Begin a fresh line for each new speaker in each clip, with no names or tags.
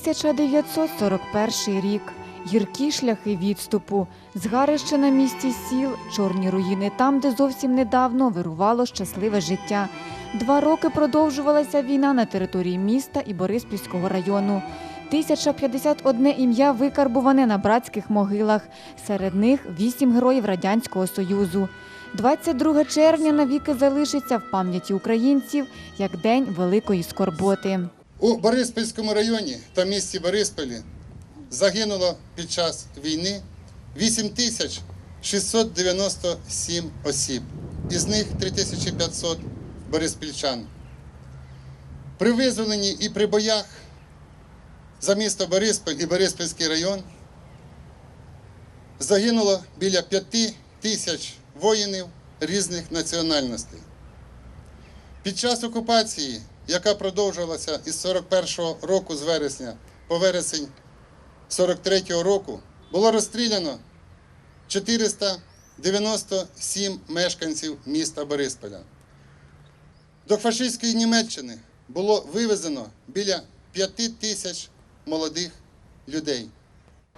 1941 рік. Гіркі шляхи відступу, згарище на місці сіл, чорні руїни там, де зовсім недавно вирувало щасливе життя. Два роки продовжувалася війна на території міста і Бориспільського району. 1051 ім'я викарбуване на братських могилах. Серед них вісім героїв Радянського Союзу. 22 червня навіки залишиться в пам'яті українців як День Великої Скорботи.
У Бориспільському районі та місті Бориспілі загинуло під час війни 8697 осіб, із них 3500 бориспільчан. При визволенні і при боях за місто Бориспіль і Бориспільський район загинуло біля 5 тисяч воїнів різних національностей. Під час окупації, яка продовжувалася із 41-го року з вересня по вересень 43-го року, було розстріляно 497 мешканців міста Борисполя. До фашистської Німеччини було вивезено біля 5 тисяч молодих людей.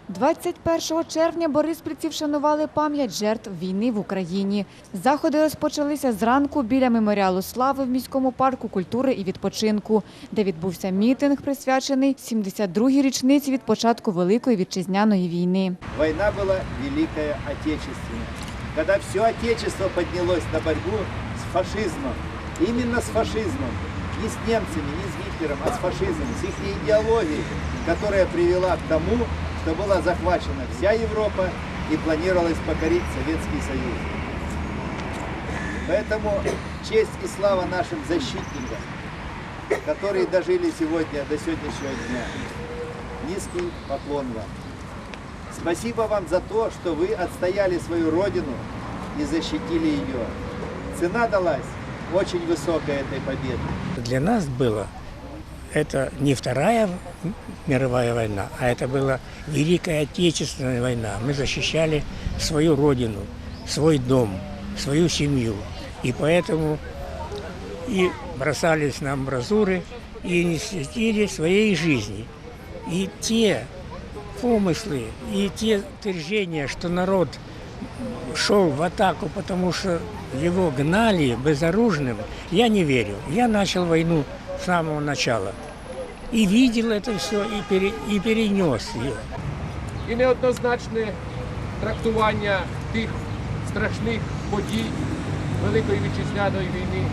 21 червня бориспільці вшанували пам'ять жертв війни в Україні. Заходи розпочалися зранку біля меморіалу слави в міському парку культури і відпочинку, де відбувся мітинг, присвячений 72-й річниці від початку Великої вітчизняної війни.
Война была Великая Отечественная, когда все Отечество поднялось на борьбу с фашизмом. Именно с фашизмом. Не с немцами, не с Гитлером, а с фашизмом, с их идеологией, которая привела к тому, что была захвачена вся Европа и планировалось покорить Советский Союз. Поэтому честь и слава нашим защитникам, которые дожили сегодня до сегодняшнего дня. Низкий поклон вам. Спасибо вам за то, что вы отстояли свою родину и защитили ее. Цена далась очень высокая этой победы.
Для нас было это не Вторая мировая война, а это была Великая Отечественная война. Мы защищали свою родину, свой дом, свою семью. И поэтому и бросались на амбразуры, и не светили своей жизни. И те помыслы, и те утверждения, что народ шел в атаку, потому что его гнали безоружным, я не верю. Я начал войну самого начала. И видел это все, и, пере- и перенес ее.
і неоднозначне трактування тих страшних подій Великої вітчизняної війни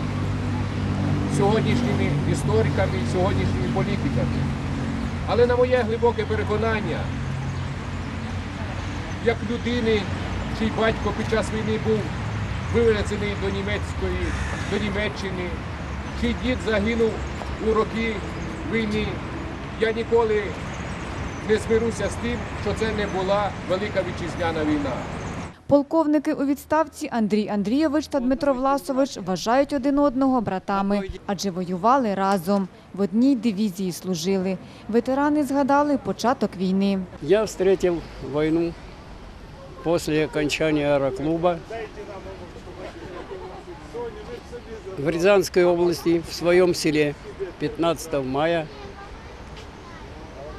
сьогоднішніми істориками і сьогоднішніми політиками. Але на моє глибоке переконання, як людини, чий батько під час війни був вивезений до німецької, до Німеччини, чий дід загинув у роки війни, я ніколи не змируся з тим, що це не була велика вітчизняна війна.
Полковники у відставці Андрій Андрійович та Дмитро Власович вважають один одного братами, адже воювали разом. В одній дивізії служили. Ветерани згадали початок війни.
Я встретил войну после окончания аэроклуба в Рязанской области, в своем селе 15 мая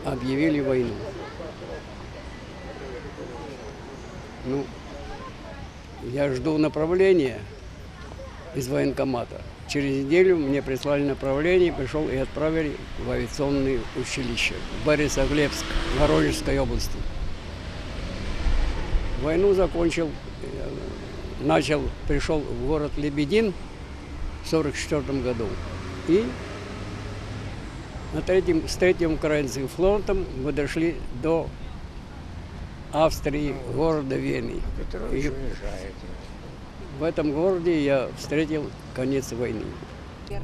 объявили войну. Ну, я жду направления из военкомата. Через неделю мне прислали направление, пришел и отправили в авиационное училище в Борисоглебск, Воронежской области. Войну закончил, э, начал, пришел в город Лебедин в 1944 году. И на третьем, с третьим украинским фронтом мы дошли до Австрии, города Вены. И в этом городе я встретил конец войны.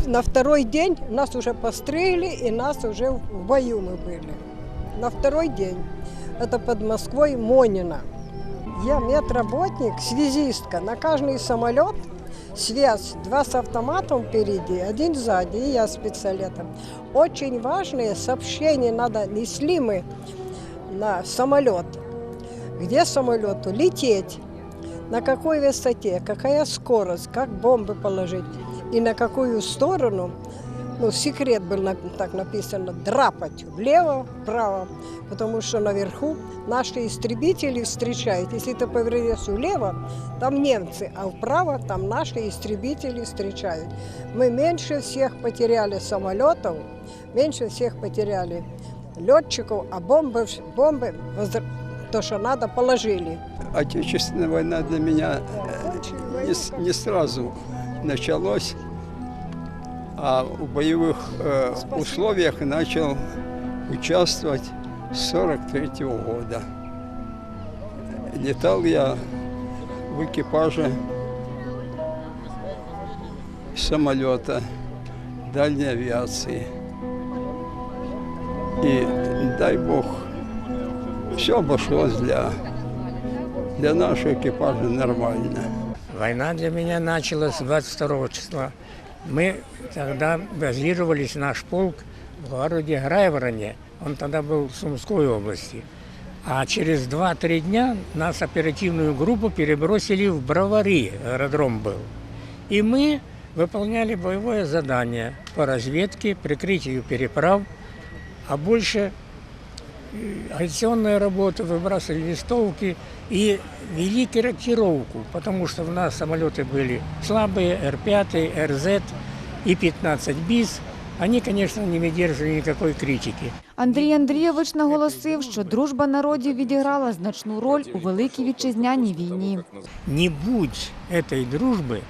На второй день нас уже пострелили, и нас уже в бою мы были. На второй день. Это под Москвой Монина. Я медработник, связистка. На каждый самолет связь. Два с автоматом впереди, один сзади, и я с пистолетом. Очень важные сообщения надо несли мы на самолет. Где самолету лететь, на какой высоте, какая скорость, как бомбы положить и на какую сторону ну, секрет был на- так написано, драпать влево, вправо, потому что наверху наши истребители встречают. Если ты повернешь влево, там немцы, а вправо там наши истребители встречают. Мы меньше всех потеряли самолетов, меньше всех потеряли летчиков, а бомбы, бомбы то, что надо, положили.
Отечественная война для меня
Окончили
не, не сразу началось, а в боевых э, условиях начал участвовать с 43 года. Летал я в экипаже самолета дальней авиации. И дай бог, все обошлось для, для нашего экипажа нормально.
Война для меня началась 22 числа. Мы тогда базировались, наш полк, в городе Грайвороне. Он тогда был в Сумской области. А через 2-3 дня нас оперативную группу перебросили в Бровари, аэродром был. И мы выполняли боевое задание по разведке, прикрытию переправ, а больше э, агитационная работа, выбрасывали листовки и вели корректировку, потому что у нас самолеты были слабые, Р-5, РЗ и 15 БИС. Они, конечно, не выдерживали никакой критики.
Андрій Андрійович наголосив, що дружба народів відіграла значну роль у Великій Вітчизняній війні.
Не будь этой дружбы,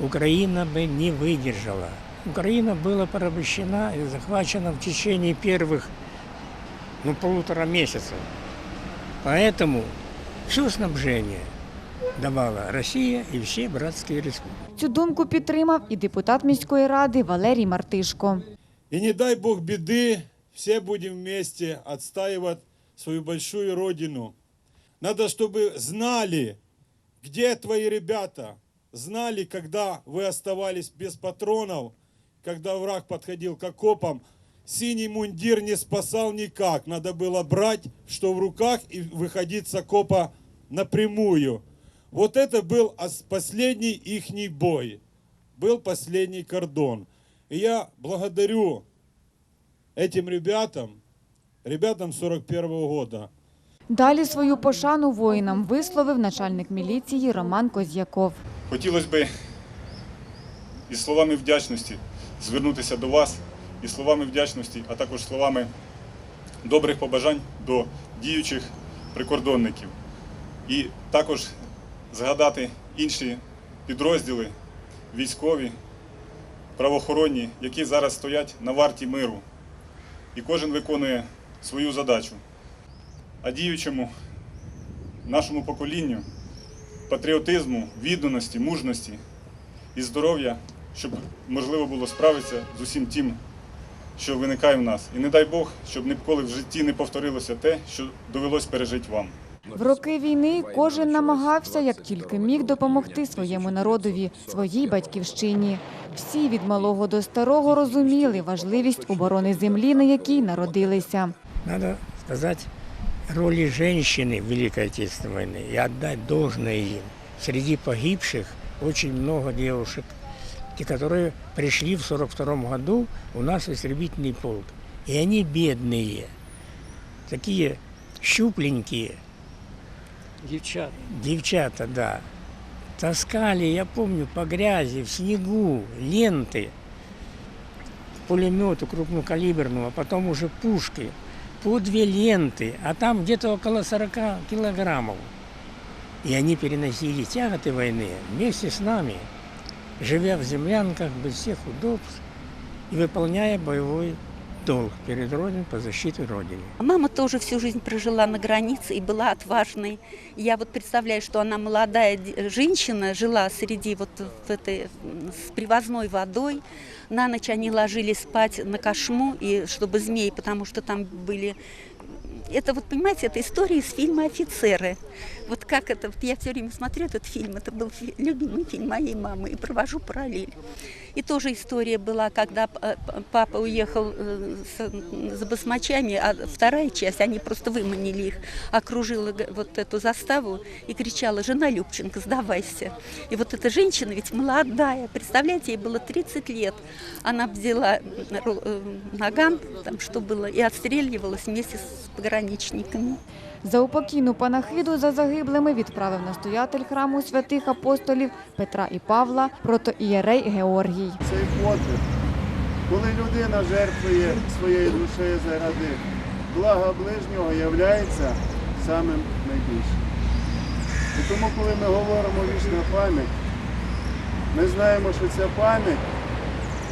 Украина бы не выдержала. Украина была порабощена и захвачена в течение первых ну, полутора месяцев. Поэтому все снабжение давала Россия и все братские республики.
Цю думку підтримав і депутат міської ради Валерій Мартишко.
И не дай бог беды, все будем вместе отстаивать свою большую родину. Надо, чтобы знали, где твои ребята, знали, когда вы оставались без патронов, когда враг подходил к окопам, синий мундир не спасал никак. Надо было брать, что в руках, и выходить с окопа напрямую. Вот это был ос- последний ихний бой. Был последний кордон. И я благодарю этим ребятам, ребятам 41 года.
Далі свою пошану воїнам висловив начальник міліції Роман Козяков.
Хотілося б із словами вдячності звернутися до вас, і словами вдячності, а також словами добрих побажань до діючих прикордонників. І також згадати інші підрозділи військові, правоохоронні, які зараз стоять на варті миру. І кожен виконує свою задачу. А діючому нашому поколінню патріотизму, відданості, мужності і здоров'я, щоб можливо було справитися з усім тим, що виникає в нас. І не дай Бог, щоб ніколи в житті не повторилося те, що довелось пережити вам.
В роки війни кожен намагався, як тільки міг, допомогти своєму народові, своїй батьківщині. Всі від малого до старого розуміли важливість оборони землі, на якій народилися.
Надо сказать роли женщины в Великой Отечественной войны и отдать должное им. Среди погибших очень много девушек, те, которые пришли в 42 году у нас в истребительный полк. И они бедные, такие щупленькие,
Девчата.
девчата, да. Таскали, я помню, по грязи, в снегу, ленты, пулемету крупнокалиберного, а потом уже пушки, по две ленты, а там где-то около 40 килограммов. И они переносили тяготы войны вместе с нами, живя в землянках без всех удобств и выполняя боевой долг перед Родиной по защите Родины.
Мама тоже всю жизнь прожила на границе и была отважной. Я вот представляю, что она молодая д- женщина, жила среди вот в этой м, с привозной водой. На ночь они ложились спать на кошму, и чтобы змей, потому что там были это вот, понимаете, это история из фильма «Офицеры». Вот как это, вот я все время смотрю этот фильм, это был фи- любимый фильм моей мамы, и провожу параллель. И тоже история была, когда э, п- папа уехал э, с, с басмачами, а вторая часть, они просто выманили их, окружила г- вот эту заставу и кричала, жена Любченко, сдавайся. И вот эта женщина ведь молодая, представляете, ей было 30 лет. Она взяла ру- э, наган, там что было, и отстреливалась вместе с пограничниками.
За упокійну панахиду за загиблими відправив настоятель храму святих апостолів Петра і Павла, протоієрей Георгій.
Цей подвиг, коли людина жертвує своєю душею заради блага ближнього, являється самим найбільшим. І тому, коли ми говоримо вічна пам'ять, ми знаємо, що ця пам'ять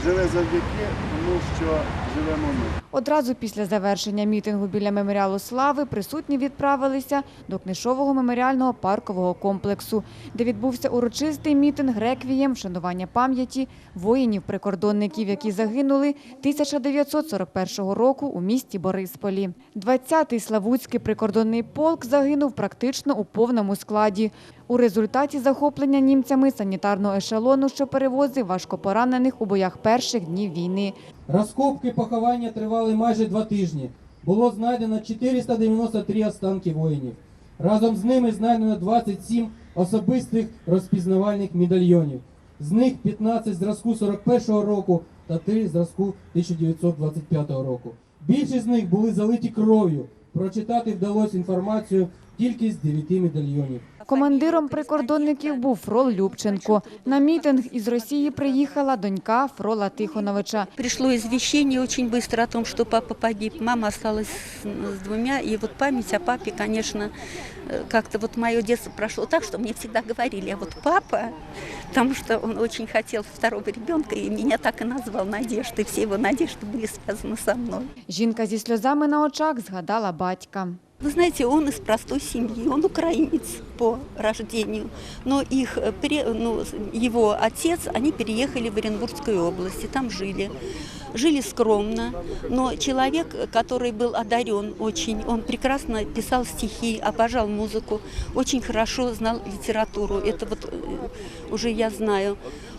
живе завдяки тому, що живемо ми.
Одразу після завершення мітингу біля меморіалу слави присутні відправилися до книжового меморіального паркового комплексу, де відбувся урочистий мітинг реквієм вшанування пам'яті воїнів-прикордонників, які загинули 1941 року у місті Борисполі. 20-й Славутський прикордонний полк загинув практично у повному складі. У результаті захоплення німцями санітарного ешелону, що перевозив важкопоранених у боях перших днів війни.
Розкопки поховання тривали майже два тижні. Було знайдено 493 останки воїнів. Разом з ними знайдено 27 особистих розпізнавальних медальйонів. З них 15 зразку 41-го року та 3 зразку 1925 року. Більшість з них були залиті кров'ю. Прочитати вдалося інформацію тільки з 9 медальйонів.
Командиром прикордонників був Фрол Любченко. На мітинг із Росії приїхала донька Фрола Тихоновича.
Пришло извещение очень быстро о том, что папа погиб. Мама осталась с, с двумя. И вот память о папе, конечно, э, как-то вот мое детство прошло так, что мне всегда говорили, а вот папа, потому что он очень хотел второго ребенка, и меня так и назвал Надеждой. Все его надежды были связаны со мной.
Жінка зі сльозами на очах згадала батька.
Вы знаете, он из простой семьи, он украинец по рождению, но их, э, пре- ну, его отец, они переехали в Оренбургскую область и там жили. Жили скромно, но человек, который был одарен очень, он прекрасно писал стихи, обожал музыку, очень хорошо знал литературу, это вот э, уже я знаю.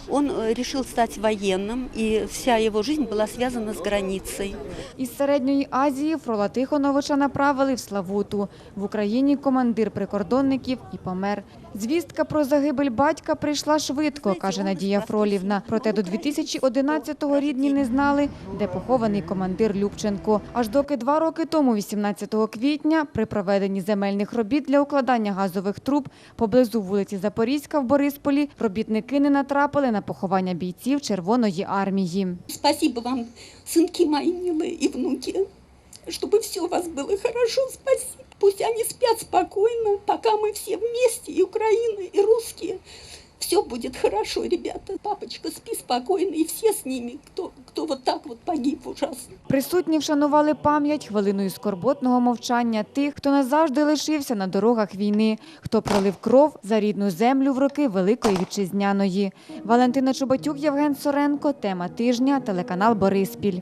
Он э, решил стать военным, и вся его жизнь была связана с границей.
Із Середньої Азії Фрола Тихоновича направили в Славуту. В Україні командир прикордонників і помер. Звістка про загибель батька прийшла швидко, каже Надія Фролівна. Проте до 2011-го рідні не знали, де похований командир Любченко. Аж доки два роки тому, 18 квітня, при проведенні земельних робіт для укладання газових труб поблизу вулиці Запорізька в Борисполі робітники не натрапили на поховання бійців Червоної армії.
Спасибо вам, сынки мои милые и внуки, чтобы все у вас было хорошо. Спасибо. Пусть они спят спокойно, пока мы все вместе, и Украина, и русские. Все будет хорошо, ребята. Папочка, спи спокойно, и все с ними, кто, кто вот так вот погиб ужасно.
Присутні вшанували пам'ять хвилиною скорботного мовчання тих, хто назавжди лишився на дорогах війни, хто пролив кров за рідну землю в роки Великої Вітчизняної. Валентина Чубатюк, Євген Соренко. Тема тижня. Телеканал Бориспіль.